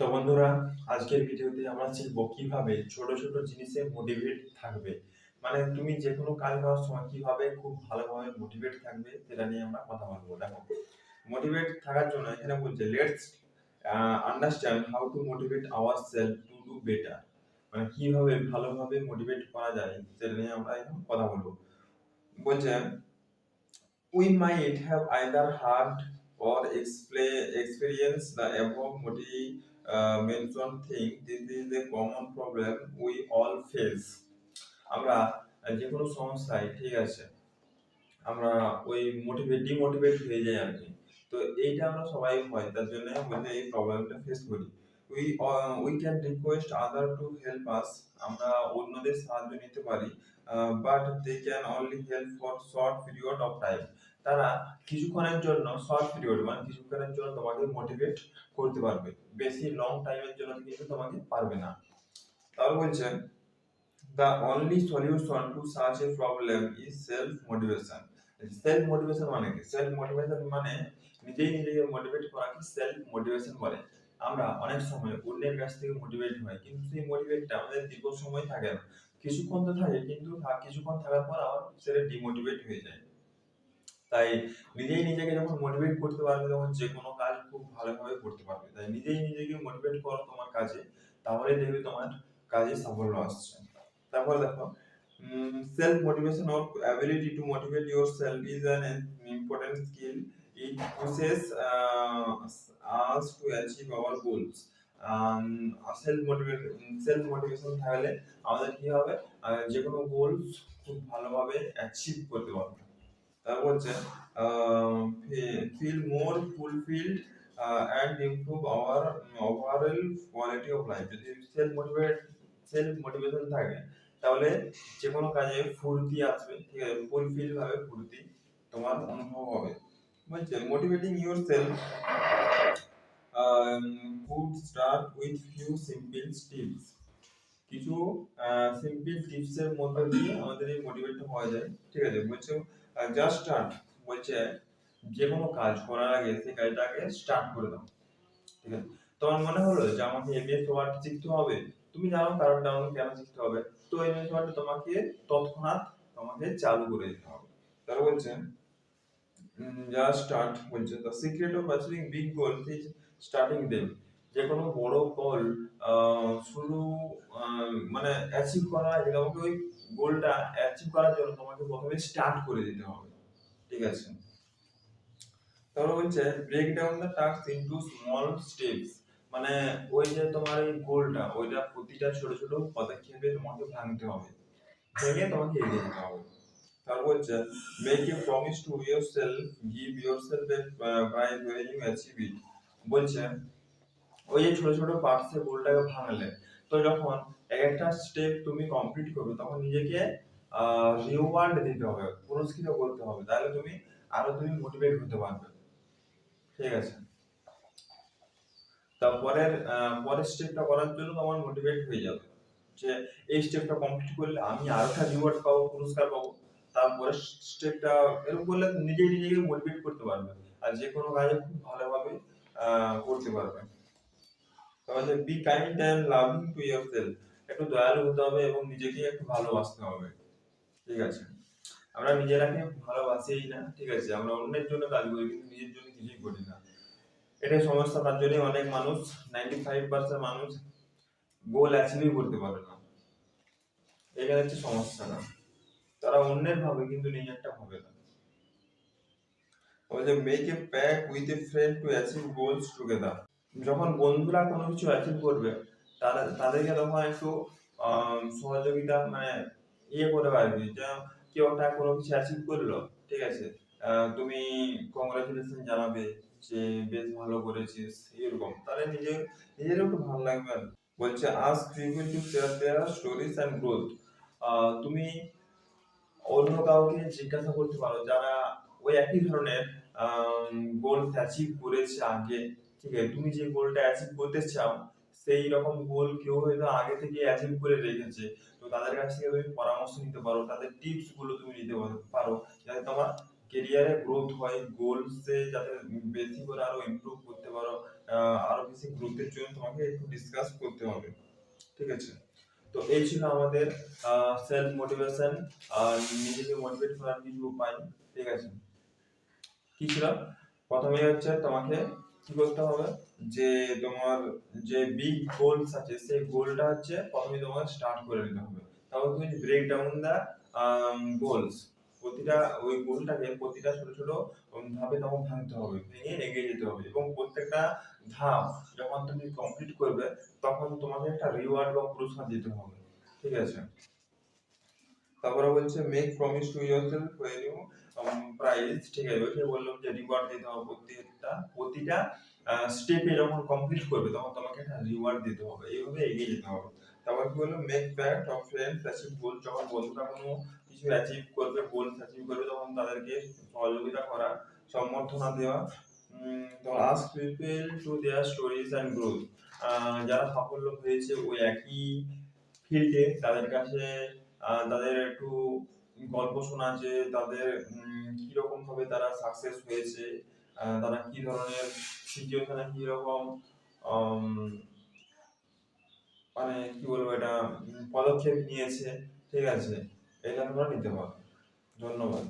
তো বন্ধুরা আজকের ভিডিওতে আমরা শিখব কীভাবে ছোট ছোট জিনিসে মোটিভেট থাকবে। মানে তুমি যে কোনো কাজ করার সময় কীভাবে খুব ভালোভাবে মোটিভেট থাকবে সেটা নিয়ে আমরা কথা বলব। দেখো মোটিভেট থাকার জন্য এখানে বলছে let's understand how to motivate our self to do better মানে কীভাবে ভালোভাবে মোটিভেট করা যায় সেটা নিয়ে আমরা এখন কথা বলব। বলছে we might have either hard or explain, experience the above motive mentioned thing. This is a common problem we all face. আমরা যে কোনো সমস্যায়, ঠিক আছে, আমরা ওই মোটিভেট ডিমোটিভেট হয়ে যাই আর কি তো এইটা আমরা সবাই হয়, তার জন্য আমাদের এই প্রবলেমটা ফেস করি we we can request other to help us আমরা অন্যদের সাহায্য নিতে পারি but they can only help for short period of time তারা কিছুক্ষণের জন্য শর্ট পিরিয়ড মানে কিছুক্ষণের জন্য তোমাকে মোটিভেট করতে পারবে। বেশি লং টাইমের জন্য কিন্তু তোমাকে পারবে না। তাহলে বলছেন the only solution to such a problem is self motivation self motivation মানে কি? সেলফ মোটিভেশন মানে নিজেই নিজেকে মোটিভেট করাকে সেলফ মোটিভেশন বলে। আমরা অনেক সময় অন্যের কাছ থেকে মোটিভেট হয় কিন্তু সেই মোটিভেটটা আমাদের দীর্ঘ সময় থাকে না। কিছুক্ষণ তো থাকে, কিন্তু কিছুক্ষণ থাকার পর আবার সেটা ডিমোটিভেট হয়ে যায়। তাই নিজেই নিজেকে যখন মোটিভেট করতে পারবে তখন যে কোনো কাজ খুব ভালোভাবে করতে পারবে। তাই নিজেই নিজেকে মোটিভেট করো তোমার কাজে তাহলে দেখবে তোমার কাজে সাফল্য আসছে। তারপরে দেখো self motivation or ability to motivate your self is an important skill it pushes us to achieve our goals self motivate self motivation থাকলে আমাদের কি হবে? যে কোনো গোলস খুব ভালোভাবে অ্যাচিভ করতে পারবে। হচ্ছে feel more fulfilled and improve our overall quality of life যদি সেলফ মোটিভেট সেলফ মোটিভেশন থাকে, তাহলে যে কোনো কাজে ফুর্তি আসবে, ঠিক আছে? ফুলফিল ভাবে ফুর্তি তোমার অনুভব হবে। বলছে motivating your self could start with few simple tips কিছু সিম্পল টিপসের মধ্যে দিয়ে আমাদের এই মোটিভেট হওয়া যায়, ঠিক আছে? বলছে জাস্ট স্টার্ট বলছে, যে কোনো কাজ করার আগে সেই কাজটাকে স্টার্ট করে দাও। ঠিক আছে? তোমার মনে হলো যে আমাকে এমএস ওয়ার্ড শিখতে হবে? তুমি জানো কারণটা আমাকে কেন শিখতে হবে? তো এমএস ওয়ার্ড তোমাকে তৎক্ষণাৎ তোমাকে চালু করে দিতে হবে। তারা বলছে জাস্ট স্টার্ট বলছে। The secret of achieving big goal is starting them যে কোনো বড় গোল শুরু মানে অ্যাচিভ করার আগে তোমাকে ওই গোলটা অ্যাচিভ করার জন্য তোমাকে প্রথমে স্টার্ট করে দিতে হবে, ঠিক আছে? তারপর বলছে break down the task into small steps মানে ওই যে তোমার এই গোলটা ওইটা প্রতিটা ছোট ছোট পদক্ষেপে তোমাকে ভাঙতে হবে, ভেঙে তোমাকে এগিয়ে যেতে হবে। তারপর বলছে make a promise to your self give your self a prize when you achieve it বলছে ওই যে ছোট ছোট পার্টসে গোলটাকে ভাঙলে তো যখন এক একটা স্টেপ তুমি কমপ্লিট করবে তখন নিজেকে রিওয়ার্ড দিতে হবে পুরস্কৃত করতে হবে। তাহলে তুমি আরও তুমি মোটিভেট হতে পারবে। ঠিক আছে? তারপরের আহ, পরের স্টেপটা করার জন্য তোমার মোটিভেট হয়ে যাবে যে এই স্টেপটা কমপ্লিট করলে আমি আরও একটা রিওয়ার্ড পাবো পুরস্কার পাবো। তারপরে স্টেপটা এরকম করলে নিজেই নিজেকে মোটিভেট করতে পারবে। আর যে কোনো কাজে খুব ভালোভাবে করতে পারবে। তাহলে be kind and loving to your self একটু দয়ালু হতে হবে এবং নিজেকে একটু ভালোবাসতে হবে। ঠিক আছে? আমরা নিজেরাকে ভালোবাসিই না, ঠিক আছে? আমরা অন্যের জন্য কাজ করি, কিন্তু নিজের জন্য কিছুই করি না। এটাই সমস্যা, তার জন্য অনেক মানুষ নাইনটি ফাইভ পার্সেন্ট মানুষ গোল অ্যাচিভই করতে পারে না। এটা হচ্ছে সমস্যাটা তারা অন্যের ভাবে, কিন্তু নিজেরটা ভাবে না। বলছে make a pact with a friend to achieve goals together যখন বন্ধুরা কোনো কিছু অ্যাচিভ করবে তারা তাদেরকে তখন একটু সহযোগিতা মানে ইয়ে করে পারবি কেউ একটা কোনো কিছু অ্যাচিভ করল, ঠিক আছে? তুমি কংগ্রাচুলেশন জানাবে যে বেশ ভালো করেছিস, এরকম। তাহলে নিজে, নিজেরও একটু ভালো লাগবে বলছে ask people to share their stories and growth তুমি অন্য কাউকে জিজ্ঞাসা করতে পারো, যারা ওই একই ধরনের গোল অ্যাচিভ করেছে আগে। ঠিক আছে, তুমি যে গোলটা অ্যাচিভ করতে চাও, সেই রকম গোল কেউ হয়তো আগে থেকে অ্যাচিভ করে রেখেছে। তো তাদের কাছ থেকে তুমি পরামর্শ নিতে পারো, তাদের টিপসগুলো তুমি নিতে পারো যাতে তোমার কেরিয়ারে গ্রোথ হয়। গোলসে যাতে বেশি করে আরও ইমপ্রুভ করতে পারো আরও বেশি গ্রোথের জন্য তোমাকে একটু ডিসকাস করতে হবে। ঠিক আছে? তো এই ছিল আমাদের সেলফ মোটিভেশন আর নিজেকে মোটিভেট করার কিছু উপায় ঠিক আছে? কি ছিল? প্রথমে হচ্ছে তোমাকে কি করতে হবে? যে তোমার যে বিগ গোলস আছে, সেই গোলটা হচ্ছে প্রথমে তোমাকে স্টার্ট করে নিতে হবে। তারপর তুমি ব্রেক ডাউন দা গোলস প্রতিটা ওই গোলটাকে প্রতিটা ছোট ছোট ধাপে তোমাকে ভাঙতে হবে, ভেঙে এগিয়ে যেতে হবে এবং প্রত্যেকটা ধাপ যখন তুমি কমপ্লিট করবে, তখন তোমাকে একটা রিওয়ার্ড বা পুরস্কার দিতে হবে। ঠিক আছে? তারপরে বলছে make promise to yourself when you prize ঠিক আছে? ওইটা বললাম যে রিওয়ার্ড দিতে হবে প্রত্যেকটা, প্রতিটা স্টেপে যখন কমপ্লিট করবে, তখন তোমাকে একটা রিওয়ার্ড দিতে হবে। এইভাবে এগিয়ে যেতে হবে। তারপর কি বলল make pact of friends achieve goal যখন বন্ধুরা কোনো কিছু অ্যাচিভ করবে গোল অ্যাচিভ করবে, তখন তাদেরকে সহযোগিতা করা সম্বর্ধনা দেওয়া ask people to their stories and growth যারা সাফল্য হয়েছে ওই একই ফিল্ডে তাদের কাছে তাদের একটু গল্প শোনা যে তাদের কীরকম ভাবে তারা সাকসেস হয়েছে তারা কি ধরনের সিচুয়েশনে কি রকম মানে কি বলব এটা পদক্ষেপ নিয়েছে, ঠিক আছে? এটা তোমরা নিতে পারো। ধন্যবাদ।